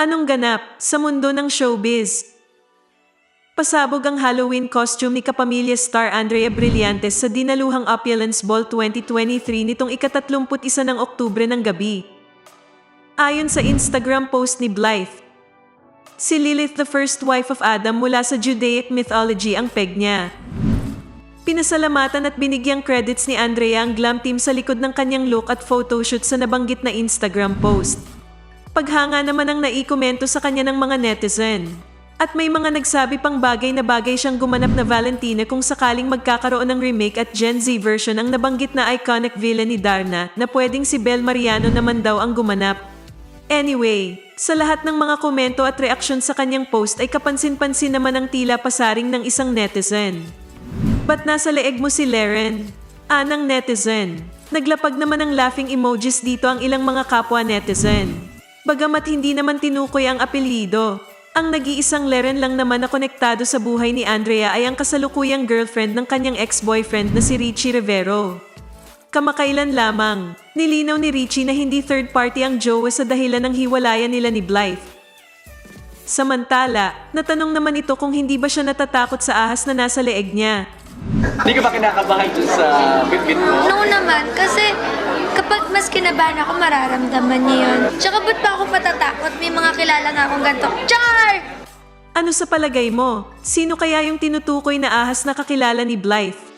Anong ganap sa mundo ng showbiz? Pasabog ang Halloween costume ni kapamilya star Andrea Brillantes sa dinaluhang Opulence Ball 2023 nitong ikatatlumput isa ng Oktubre ng gabi. Ayon sa Instagram post ni Blythe, si Lilith the first wife of Adam mula sa Judaic mythology ang peg niya. Pinasalamatan at binigyang credits ni Andrea ang glam team sa likod ng kanyang look at photoshoot sa nabanggit na Instagram post. Paghanga naman ang naikomento sa kanya ng mga netizen. At may mga nagsabi pang bagay na bagay siyang gumanap na Valentina kung sakaling magkakaroon ng remake at Gen Z version ang nabanggit na iconic villain ni Darna na pwedeng si Bel Mariano naman daw ang gumanap. Anyway, sa lahat ng mga komento at reaksyon sa kanyang post ay kapansin-pansin naman ang tila pasaring ng isang netizen. Ba't nasa leeg mo si Leren? Anang netizen. Naglapag naman ng laughing emojis dito ang ilang mga kapwa netizen. Bagamat hindi naman tinukoy ang apelyido, ang nag-iisang Leren lang naman na konektado sa buhay ni Andrea ay ang kasalukuyang girlfriend ng kanyang ex-boyfriend na si Richie Rivero. Kamakailan lamang, nilinaw ni Richie na hindi third party ang jowa sa dahilan ng hiwalayan nila ni Blythe. Samantala, natanong naman ito kung hindi ba siya natatakot sa ahas na nasa leeg niya. Hindi ka ba kinakabahan dun sa bit-bit mo? No naman, kasi kinabahan ako, mararamdaman niya yun. Tsaka ba't pa ako matatakot? May mga kilala nga akong ganito. Char! Ano sa palagay mo? Sino kaya yung tinutukoy na ahas na kakilala ni Blythe?